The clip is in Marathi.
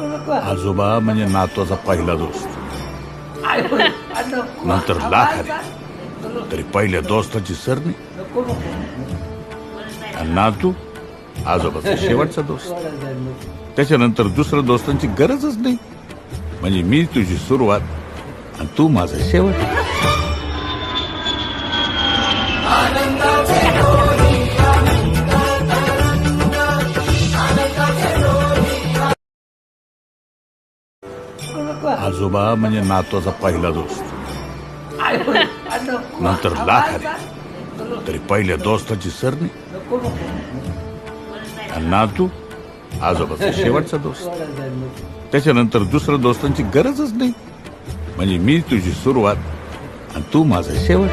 आजोबा म्हणजे नातवाचा पहिला दोस्त. नंतर लाख आले. तरी पहिल्या दोस्ताची सरणी. आणि नातू आजोबाचा शेवटचा दोस्त. त्याच्यानंतर दुसऱ्या दोस्तांची गरजच नाही. म्हणजे मी तुझी सुरुवात आणि तू माझा शेवट. आजोबा म्हणजे नातवाचा पहिला दोस्त. नंतर लाख आले तरी पहिल्या दोस्ताची सरणी. आणि नातू आजोबाचा शेवटचा दोस्त. त्याच्यानंतर दुसऱ्या दोस्तांची गरजच नाही. म्हणजे मी तुझी सुरुवात आणि तू माझा शेवट.